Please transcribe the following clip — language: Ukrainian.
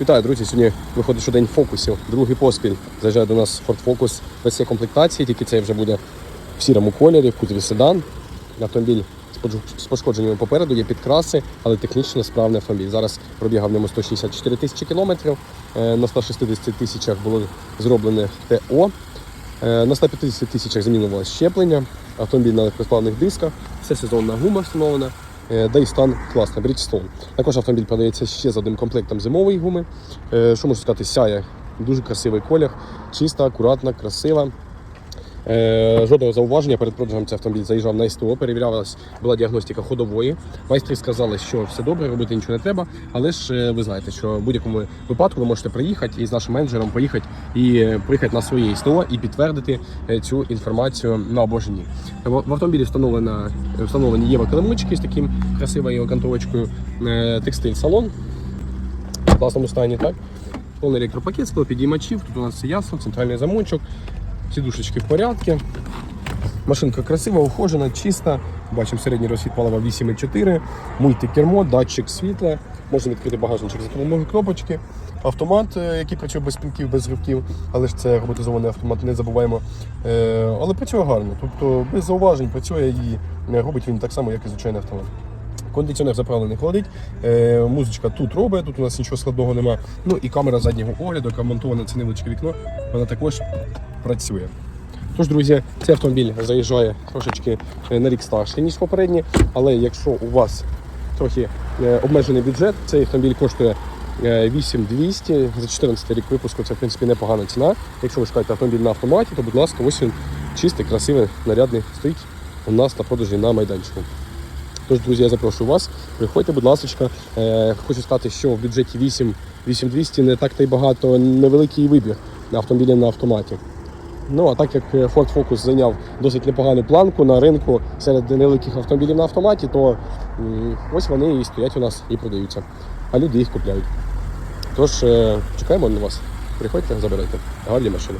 Вітаю, друзі! Сьогодні виходить що день фокусів. Другий поспіль. Заїжджає до нас Ford Focus без цієї комплектації, тільки цей вже буде в сірому кольорі, в кузові седан. Автомобіль з пошкодженнями попереду, є підкраси, але технічно справний автомобіль. Зараз пробігав в ньому 164 тисячі кілометрів. Е, На 160 тисячах було зроблене ТО. Е, На 150 тисячах замінювалося щеплення, автомобіль на легкосплавних дисках, все сезонна гума встановлена. Е, Да і стан класний, Bridgestone. Також автомобіль продається ще з одним комплектом зимової гуми. Е, Що можу сказати, сяє дуже красивий колір, чиста, акуратна, красива. Е, Жодного зауваження перед продажем цей автомобіль заїжджав на СТО, перевірялась, була діагностика ходової. Майстри сказали, що все добре, робити нічого не треба. Але ж е, ви знаєте, що в будь-якому випадку ви можете приїхати і з нашим менеджером поїхати і е, приїхати на своє СТО і підтвердити цю інформацію на або. В автомобілі встановлена встановлені єва килимочки з таким красивою окантовочкою, текстиль салон в класному стані, так? Повний електропакет, склопідіймачів, тут у нас ясно, центральний замочок, сідушечки в порядку. Машинка красива, ухожена, чиста. Бачимо середній розхід палива 8,4, мультикермо, датчик світла, можна відкрити багажничок за допомогою кнопочки. Автомат, е, який працює без пінків, без гривків, але ж це роботизований автомат, не забуваємо. Е, Але працює гарно, тобто без зауважень працює і е, робить він так само, як і звичайний автомат. Кондиціонер заправлений холодить, е, музичка тут робить, тут у нас нічого складного нема. Ну і камера заднього огляду, яка монтована це невеличке вікно, вона також працює. Тож, друзі, цей автомобіль заїжджає трошечки е, на рік старший, ніж попередній, але якщо у вас трохи е, обмежений бюджет, цей автомобіль коштує е, 8200 за 14 рік випуску. Це в принципі непогана ціна. Якщо ви шукаєте автомобіль на автоматі, то будь ласка, ось він чистий, красивий, нарядний стоїть у нас на продажі на майданчику. Тож, друзі, я запрошую вас. Приходьте, будь ласка. Е, хочу сказати, що в бюджеті 8 8200 не так та й багато невеликий вибір на автомобілі на автоматі. Ну а так як е, Ford Focus зайняв досить непогану планку на ринку серед невеликих автомобілів на автоматі, то ось вони і стоять у нас і продаються. А люди їх купляють. Тож е, чекаємо на вас. Приходьте, забирайте. Гарні машини.